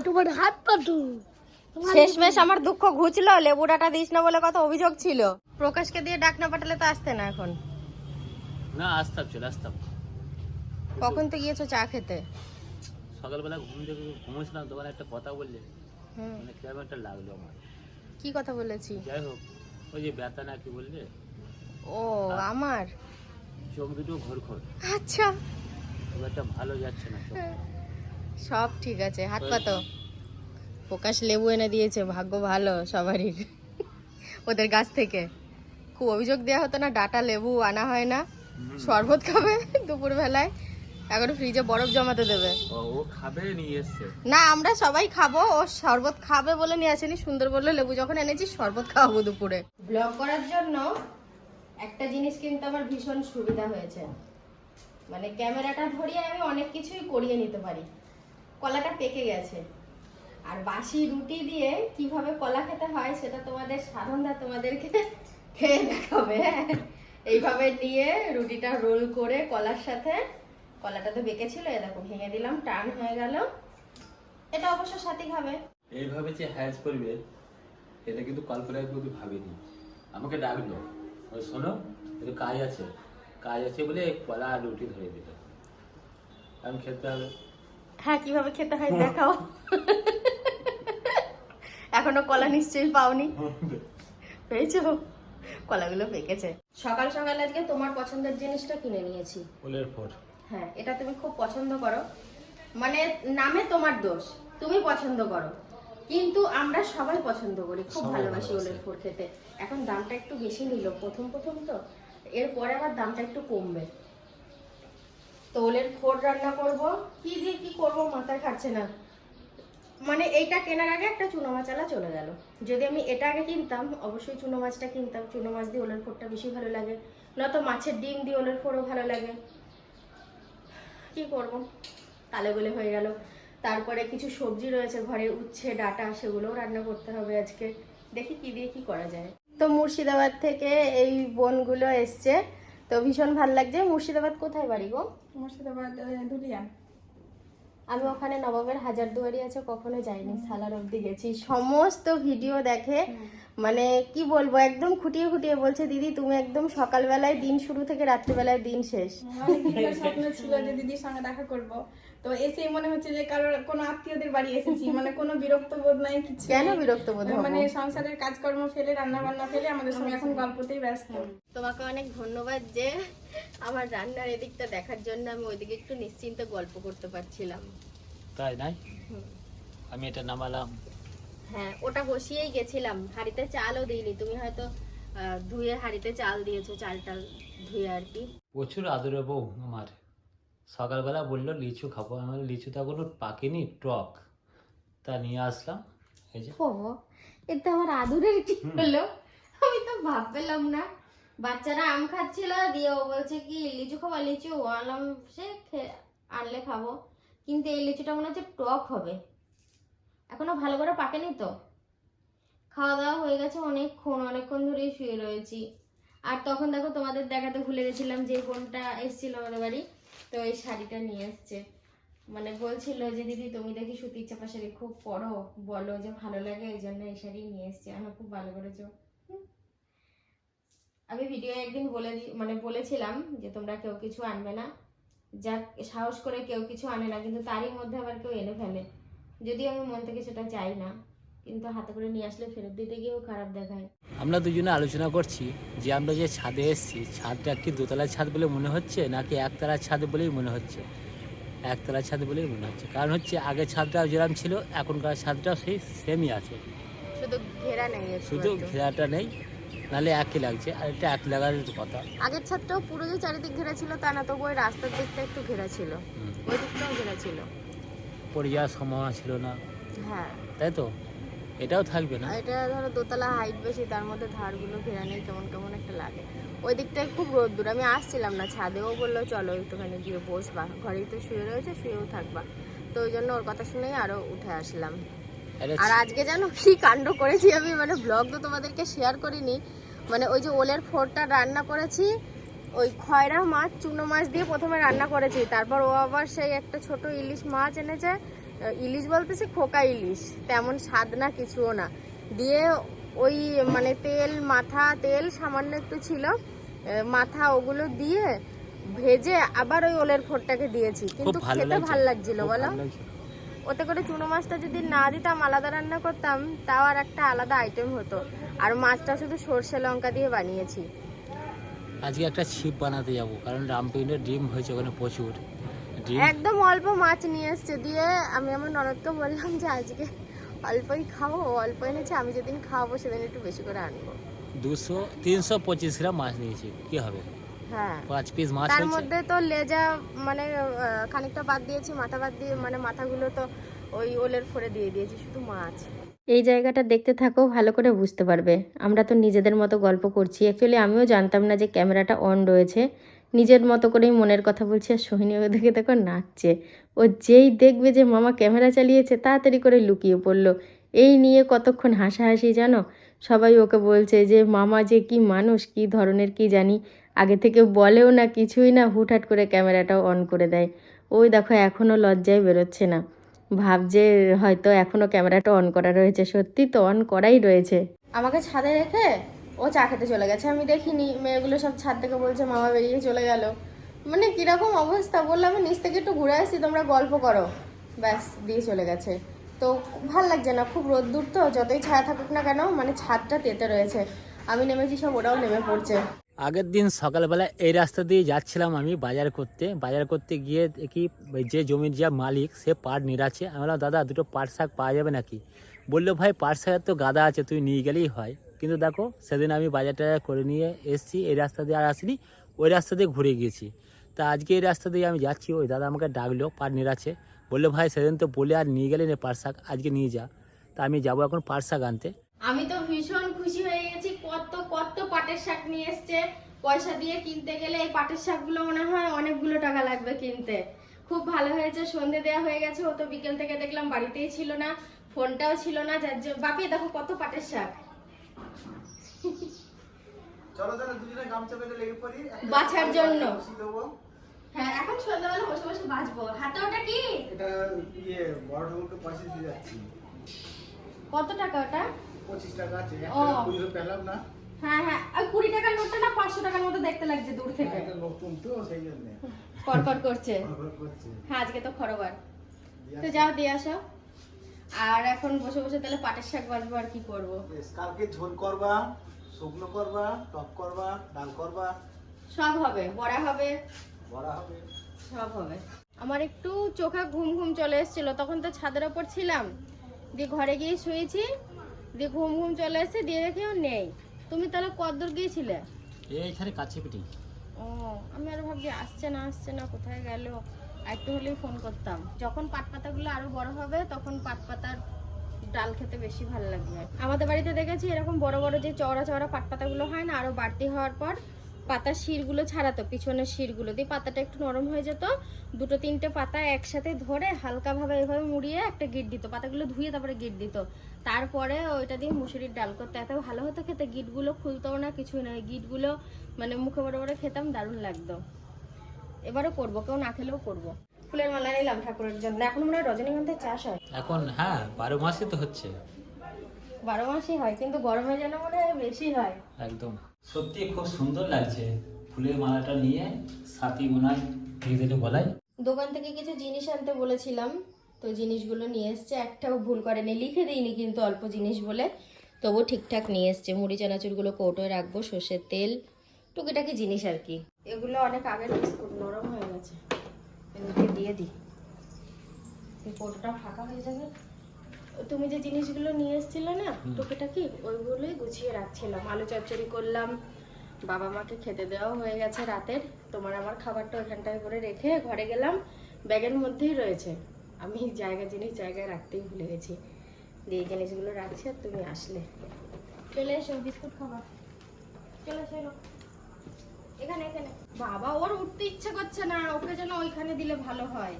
তোমার হাত পাতু শেষমেশ আমার দুঃখ ঘুচলো লেবু ডাটা দিস না বলে কত অভিযোগ ছিল। প্রকাশকে দিয়ে ডাক না পাঠালে তো আসতে না এখন। না আসতাম চলে আসতাম। কখন তো গিয়েছো চা খেতে? সকালবেলা ঘুম থেকে ঘুমোছিলাম তোমার একটা কথা বললে। হুম, মানে কেমন একটা লাগল আমার। কি কথা বলেছি? যাই হোক ওই যে ব্যথা না কি বললে? ও আমার? চোখ দুটো ঘোর ঘোর। আচ্ছা। খুব একটা ভালো যাচ্ছে না চোখ। সব ঠিক আছে। হাত পাতো প্রকাশ লেবু এনে দিয়েছে ভাগ্য ভালো সবারই। ওদের গাছ থেকে। খুব অভিযোগ দেওয়া হতো না ডাটা লেবু আনা হয় না। শরবত খাবে দুপুর বেলায় এখন ফ্রিজে বরফ জমাতে দেবে। ও ও খাবে নিয়ে এসছে। না আমরা সবাই খাব। ও শরবত খাবে বলে নিয়ে আসেনি। সুন্দর বলল লেবু যখন এনেছি শরবত খাওয়াবো দুপুরে। ব্লগ করার জন্য একটা জিনিস কিন্তু আমার ভীষণ সুবিধা হয়েছে। মানে ক্যামেরাটা ধরিয়ে আমি অনেক কিছুই করিয়ে নিতে পারি। কলাটা পেকে গেছে। আর বাসি রুটি দিয়ে কীভাবে কলা খেতে হয় সেটা তোমাদের সাধনদা তোমাদেরকে খেয়ে দেখাবে হ্যাঁ। এইভাবে নিয়ে রুটিটা রোল করে কলার সাথে, কলাটা তো বেঁকে ছিল এ দেখো ভেঙে দিলাম, টান হয়ে গেল। এটা অবশ্য সাথী খাবে এইভাবে যে হ্যাজ করবে, এটা কিন্তু কল্পনায় কিন্তু ভাবিনি। আমাকে ডাকলো ওই শোনো একটু কাজ আছে। কাজ আছে বলে কলা আর রুটি ধরে দিল। আমি খেতে হবে। হ্যাঁ কীভাবে খেতে হয় দেখাও। এখনও কলা নিশ্চয়ই পাওনি। পেয়েছ? কলাগুলো পেকেছে। সকাল সকাল আজকে তোমার পছন্দের জিনিসটা কিনে নিয়েছি। ফুলের ফোট হ্যাঁ এটা তুমি খুব পছন্দ করো। মানে নামে তোমার দোষ তুমি পছন্দ করো। কিন্তু আমরা সবাই পছন্দ করি খুব ভালোবাসি। ওলের ফোর খেতে। এখন দামটা একটু বেশি নিল প্রথম প্রথম তো। এরপরে আবার দামটা একটু কমবে। ওলের ফোর রান্না করব। কি দিয়ে কি করব মাথায় খাচ্ছে না। মানে এইটা কেনার আগে একটা চুনো মাছালা চলে গেল। যদি আমি এটা আগে কিনতাম, অবশ্যই চুনো মাছটা কিনতাম। চুনো মাছ দিয়ে ওলের ফোরটা বেশি ভালো লাগে। নয়তো মাছের ডিম দিয়ে ওলের ফোরও ভালো লাগে। কি করব? তালে বলে হয়ে গেল। তারপরে কিছু সবজি রয়েছে ঘরে, উচ্ছে, ডাটা, সেগুলোও রান্না করতে হবে আজকে। দেখি কি দিয়ে কি করা যায়। তো মুর্শিদাবাদ থেকে এই বোনগুলো এসছে। তো ভীষণ ভালো লাগছে। মুর্শিদাবাদ কোথায় বাড়ি গো? মুর্শিদাবাদ ধুলিয়ান আমি ওখানে নবাবের হাজার দুয়ারি আছে কখনো যাইনি সালার অবধি গেছি। সমস্ত ভিডিও দেখে মানে কি বলব একদম খুঁটিয়ে খুঁটিয়ে বলছে দিদি তুমি একদম সকালবেলায় দিন শুরু থেকে রাত্রিবেলায় দিন শেষ। স্বপ্ন ছিল যে দিদির সঙ্গে দেখা করব। তো এসেই মনে হচ্ছে যে কারোর কোনো আত্মীয়দের বাড়ি এসেছি মানে কোনো বিরক্ত বোধ নাই কিছু কেন বিরক্ত বোধ মানে সংসারের কাজকর্ম ফেলে রান্না বান্না ফেলে আমাদের সঙ্গে এখন গল্পতেই ব্যস্ত। তোমাকে অনেক ধন্যবাদ যে আমার রান্নার এদিকটা দেখার জন্য আমি ওইদিকে একটু নিশ্চিন্তে গল্প করতে পারছিলাম। তাই নাই? আমি এটা নামালাম। হ্যাঁ ওটা বসিয়েই গেছিলাম। হাঁড়িতে চালও দিইনি। তুমি হয়তো আহ, ধুয়ে হাঁড়িতে চাল দিয়েছ চাল টাল ধুয়ে আর কি। প্রচুর আদরে বউ আমার। সকালবেলা বলল লিচু খাব। আমার লিচু তো এখনও পাকেনি টক। তা নিয়ে আসলাম এই যে। বাবা এটা আমার আদুরের কি হলো? আমি তো ভাব পেলাম না। বাচ্চারা আম খাচ্ছিল দিয়ে ও বলছে কি লিচু খাব লিচু। আনলাম সে আনলে খাব। কিন্তু এই লিচুটা মনে হচ্ছে টক হবে। এখনও ভালো করে পাকেনি তো? খাওয়া দাওয়া হয়ে গেছে অনেকক্ষণ অনেকক্ষণ ধরেই শুয়ে রয়েছি। আর তখন দেখো তোমাদের দেখাতে ভুলে গেছিলাম যে বোনটা এসেছিল আমাদের বাড়ি। তো এই শাড়িটা নিয়ে এসছে। মানে বলছিল যে, দিদি, তুমি দেখি সুতির চাপা শাড়ি খুব পরো। বলো যে ভালো লাগে, এই জন্য এই শাড়ি নিয়ে এসছি। আমার খুব ভালো করেছ। আমি ভিডিও একদিন বলে মানে বলেছিলাম যে, তোমরা কেউ কিছু আনবে না। যাক, সাহস করে কেউ কিছু আনে না, কিন্তু তারই মধ্যে আবার কেউ এনে ফেলে। যদিও আমি মন থেকে সেটা চাই না। কিন্তু হাতে করে নিয়ে আসলে ফেরত দিতে গিয়েও খারাপ দেখায়। আমরা দুজনে আলোচনা করছি যে আমরা যে ছাদে এসেছি ছাদটা কি দোতলার ছাদ বলে মনে হচ্ছে নাকি একতলার ছাদ বলেই মনে হচ্ছে? একতলার ছাদ বলেই মনে হচ্ছে। কারণ হচ্ছে আগের ছাদটা যেরকম ছিল এখনকার ছাদটাও সেই সেমই আছে। শুধু ঘেরা নেই শুধু ঘেরাটা নেই নাহলে একই লাগছে। আর এটা এক লাগার কথা। আগের ছাদটাও পুরো যে চারিদিক ঘেরা ছিল তা না তবু ওই রাস্তার দিকটা একটু ঘেরা ছিল। ওই দিকটাও ঘেরা ছিল। পড়ে যাওয়ার সম্ভাবনা ছিল না। হ্যাঁ। তাই তো? এটাও থাকবে না? এটা ধরো দোতলা হাইট বেশি তার মধ্যে ধারগুলো ঘেরা নেই কেমন কেমন একটা লাগে। ওই দিকটায় খুব রোদ্দুর আমি আসছিলাম না ছাদেও বলল চলো একটুখানি গিয়ে বসবা। ঘরেই তো শুয়ে রয়েছে শুয়েও থাকবা। তো ওই জন্য ওর কথা শুনেই আরও উঠে আসলাম। আর আজকে জানো কি কাণ্ড করেছি আমি? মানে ব্লগ তো তোমাদেরকে শেয়ার করিনি। মানে ওই যে ওলের ফোরটা রান্না করেছি ওই খয়রা মাছ চুনো মাছ দিয়ে প্রথমে রান্না করেছি। তারপর ও আবার সেই একটা ছোট ইলিশ মাছ এনেছে ইলিশ বলতেছে খোকা ইলিশ। তেমন স্বাদ না কিছুও না। দিয়ে ওই মানে তেল মাথা তেল সামান্য একটু ছিল মাথা ওগুলো দিয়ে ভেজে আবার ওই ওলের ফোরটাকে দিয়েছি। কিন্তু খেতে ভালো লাগছিল বলো? ওতে করে চুনো মাছটা যদি না দিতাম আলাদা রান্না করতাম তাও আর একটা আলাদা আইটেম হতো। আর মাছটা শুধু সর্ষে লঙ্কা দিয়ে বানিয়েছি। আজকে একটা ছিপ বানাতে যাব কারণ রামপিন্ডের ডিম হয়েছে ওখানে প্রচুর। একদম অল্প মাছ নিয়ে এসছে। দিয়ে আমি আমার ননদকে বললাম যে আজকে অল্পই খাব অল্প এনেছে আমি যেদিন খাওয়াবো সেদিন একটু বেশি করে আনব। দুশো তিনশো পঁচিশ গ্রাম মাছ নিয়েছি। কি হবে? হ্যাঁ। পাঁচ পিস মাছ তার মধ্যে তো লেজা মানে খানিকটা বাদ দিয়েছি মাথা বাদ দিয়ে মানে মাথাগুলো তো ওই ওলের ফোড়ে দিয়ে দিয়েছি শুধু মাছ। এই জায়গাটা দেখতে থাকো ভালো করে বুঝতে পারবে। আমরা তো নিজেদের মতো গল্প করছি। অ্যাকচুয়ালি আমিও জানতাম না যে ক্যামেরাটা অন রয়েছে। নিজের মতো করেই মনের কথা বলছে আর সোহিনী ওদিকে দেখো নাচছে। ও যেই দেখবে যে মামা ক্যামেরা চালিয়েছে, তাড়াতাড়ি করে লুকিয়ে পড়ল। এই নিয়ে কতক্ষণ হাসাহাসি জানো? সবাই ওকে বলছে যে, মামা যে কি মানুষ, কি ধরনের কি জানি? আগে থেকে বলেও না কিছুই না, হুটহাট করে ক্যামেরাটাও অন করে দেয়। ওই দেখো এখনও লজ্জায় বেরোচ্ছে না। ভাবছে হয়তো এখনও ক্যামেরাটা অন করা রয়েছে। সত্যি তো অন করাই রয়েছে। আমাকে ছাদে রেখে ও চা খেতে চলে গেছে। আমি দেখিনি, মেয়েগুলো সব ছাদ থেকে বলছে, মামা বেরিয়ে চলে গেল। মানে কীরকম অবস্থা? বললাম, আমি নিচ থেকে একটু ঘুরে আসছি তোমরা গল্প করো। ব্যাস, দিয়ে চলে গেছে। তো ভালো লাগছে না, খুব রোদ্দুর তো, যতই ছায়া থাকুক না কেন মানে ছাদটা তেতে রয়েছে। আমি নেমেছি সব, ওরাও নেমে পড়ছে। আগের দিন সকালবেলা এই রাস্তা দিয়ে যাচ্ছিলাম আমি বাজার করতে। বাজার করতে গিয়ে দেখি যে জমির যা মালিক, সে পাট নিরাচ্ছে আমি বললাম, দাদা, দুটো পাট শাক পাওয়া যাবে নাকি? বলল, ভাই, পাট শাকের তো গাদা আছে, তুই নিয়ে গেলেই হয়। কিন্তু দেখো, সেদিন আমি বাজারটা করে নিয়ে এসেছি, এই রাস্তা দিয়ে আর আসিনি, ওই রাস্তা দিয়ে ঘুরে গিয়েছি। তা আজকে এই রাস্তা দিয়ে আমি যাচ্ছি, ওই দাদা আমাকে ডাকলো পাট নিরাচ্ছে বলল, ভাই, সেদিন তো বলে আর নিয়ে গেলে না পাট শাক, আজকে নিয়ে যা। তা আমি যাব এখন পাট শাক আনতে। আমি তো ভীষণ খুশি হয়ে গেছি, কত কত পাটের শাক নিয়ে এসছে। পয়সা দিয়ে কিনতে গেলে এই পাটের শাকগুলো মনে হয় অনেকগুলো টাকা লাগবে কিনতে। খুব ভালো হয়েছে, সন্ধে দেওয়া হয়ে গেছে, ও তো বিকেল থেকে দেখলাম বাড়িতেই ছিল না, ফোনটাও ছিল না, যার বাপি, দেখো কত পাটের শাক। চলো তাহলে দুজনে গামছা বেঁধে লেগে পড়ি। বাছার জন্য। হ্যাঁ এখন সন্ধ্যাবেলা বসে বসে বাঁচবো। হাতে ওটা কি? এটা ইয়ে বড় ঠাকুরকে পয়সা দিয়ে যাচ্ছি। কত টাকা ওটা? পঁচিশ টাকা আছে। ও। পেলাম না। হ্যাঁ হ্যাঁ আর কুড়ি টাকার নোটটা না পাঁচশো টাকার মতো দেখতে লাগছে দূর থেকে। এটা নতুন তো সেই জন্য। কড়কড় করছে। করছে। হ্যাঁ আজকে তো খরবার। তো যাও দিয়ে আসো। আর এখন বসে বসে তাহলে পাটের শাক বাজবো আর কি করব? বেশ, কালকে ঝোল করবা শুকনো করবা টক করবা ডাল করবা? সব হবে বড়া হবে। বড়া হবে। সব হবে। আমার একটু চোখে ঘুম ঘুম চলে এসেছিল তখন তো ছাদের ওপর ছিলাম। দিয়ে ঘরে গিয়ে শুয়েছি দিয়ে ঘুম ঘুম চলে এসেছে দিয়ে দেখি ও নেই। তুমি তাহলে কদ্দূর গিয়েছিলে? এইখানে কাছে পিটি। ও আমি আর ভাবছি আসছে না আসছে না কোথায় গেল? একটু হলেই ফোন করতাম। যখন পাট পাতাগুলো আরও বড় হবে, তখন পাট পাতার ডাল খেতে বেশি ভালো লাগবে। আমাদের বাড়িতে দেখেছি এরকম বড় বড় যে চওড়া চওড়া পাট পাতাগুলো হয় না, আরও বাড়তি হওয়ার পর পাতার শিরগুলো ছাড়াতো, পিছনের শিরগুলো দিয়ে পাতাটা একটু নরম হয়ে যেত। দুটো তিনটে পাতা একসাথে ধরে হালকাভাবে এভাবে মুড়িয়ে একটা গিট দিত, পাতাগুলো ধুয়ে তারপরে গিট দিত। তারপরে ওইটা দিয়ে মুসুরির ডাল করতে, এত ভালো হতো খেতে, গিটগুলো খুলতো না, কিছুই না। গিটগুলো মানে মুখে বড় বড় খেতাম, দারুণ লাগতো। এবারও করব কেউ না খেলেও করব। ফুলের মালা নিলাম ঠাকুরের জন্য। এখন মনে হয় রজনীগন্ধার চাষ হয়। এখন হ্যাঁ বারো মাসে তো হচ্ছে। বারো মাসই হয় কিন্তু গরমে যেন মনে হয় বেশি হয়। একদম। সত্যি খুব সুন্দর লাগছে ফুলের মালাটা নিয়ে সাথী ওনার নিজেদের গলায় দোকান থেকে কিছু জিনিস আনতে বলেছিলাম তো জিনিসগুলো নিয়ে এসছে। একটাও ভুল করেনি লিখে দিইনি কিন্তু অল্প জিনিস বলে। তবু ঠিকঠাক নিয়ে এসছে। মুড়ি চানাচুরগুলো কৌটোয় রাখব সর্ষের তেল টুকিটাকি জিনিস আর কি। এগুলো অনেক আগের বিস্কুট নরম হয়ে গেছে। এগুলোকে দিয়ে দিই। এই কৌটোটা ফাঁকা হয়ে যাবে। তুমি যে জিনিসগুলো নিয়ে এসেছিলে না টুকিটাকি ওইগুলোই গুছিয়ে রাখছিলাম। আলু চচ্চড়ি করলাম বাবা মাকে খেতে দেওয়া হয়ে গেছে রাতের। তোমার আমার খাবারটা ওইখানটায় করে রেখে ঘরে গেলাম। ব্যাগের মধ্যেই রয়েছে। আমি জায়গা জিনিস জায়গায় রাখতেই ভুলে গেছি। দিয়ে জিনিসগুলো রাখছি আর তুমি আসলে। চলে এসো বিস্কুট খাবার চলে এসো। এখানে এখানে। বাবা, ওর উঠতে ইচ্ছে করছে না, ওকে যেন ওইখানে দিলে ভালো হয়।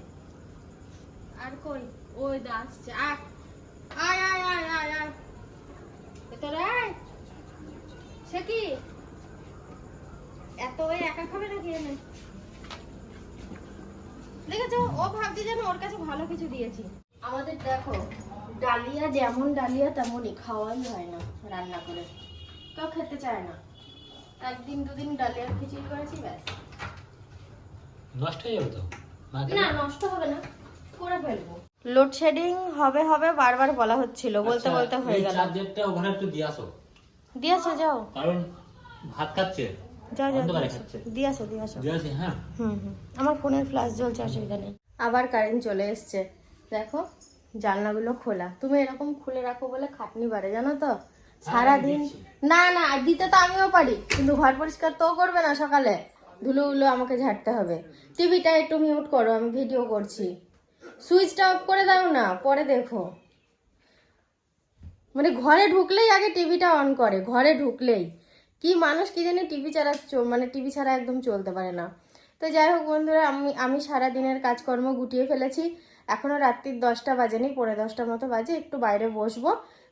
আর কই? ওই দা আসছে। আয়। আয় আয় আয় আয় ভেতরে আয়। সে কি? এত ওই একা খাবে নাকি এনে? দেখেছ? ও ভাবছে যেন ওর কাছে ভালো কিছু দিয়েছি। আমাদের দেখো, ডালিয়া যেমন ডালিয়া, তেমনই খাওয়াই হয় না রান্না করে। কেউ খেতে চায় না। একদিন দুদিন ডালিয়ার খিচুড়ি করেছি ব্যাস। নষ্ট হয়ে যাবে তো? না নষ্ট হবে না করে ফেলব। লোডশেডিং হবে হবে বারবার বলা হচ্ছিল বলতে আচ্ছা, বলতে হয়ে গেল। চার্জারটা ওখানে একটু দিয়ে আসো। দিয়েছ যাও। কারণ ভাত খাচ্ছে যাও যাও দিয়েছ। খাচ্ছে। দিয়েছ দিয়েছ দিয়ে আসি। হ্যাঁ? হুম হুম। আমার ফোনের ফ্ল্যাশ জ্বলছে অসুবিধা নেই। আবার কারেন্ট চলে এসছে। দেখো জানলাগুলো খোলা। তুমি এরকম খুলে রাখো বলে খাটনি বাড়ে জানো তো? সারাদিন না না দিতে তো আমিও পারি কিন্তু ঘর পরিষ্কার তো করবে না সকালে। ধুলো উলো আমাকে ঝাড়তে হবে। টিভিটা একটু মিউট করো আমি ভিডিও করছি। সুইচটা অফ করে দাও না পরে দেখো। মানে ঘরে ঢুকলেই আগে টিভিটা অন করে ঘরে ঢুকলেই। কি মানুষ কি জানি টিভি ছাড়া মানে টিভি ছাড়া একদম চলতে পারে না। তো যাই হোক বন্ধুরা আমি আমি সারা দিনের কাজকর্ম গুটিয়ে ফেলেছি। এখনও রাত্রির দশটা বাজেনি পরে দশটা মতো বাজে একটু বাইরে বসবো।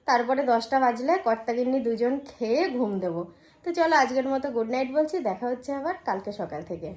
তারপরে দশটা বাজলে কর্তাগিন্নি দুজন খেয়ে ঘুম দেবো। তো চলো আজকের মতো গুড নাইট বলছি, দেখা হচ্ছে আবার কালকে সকাল থেকে।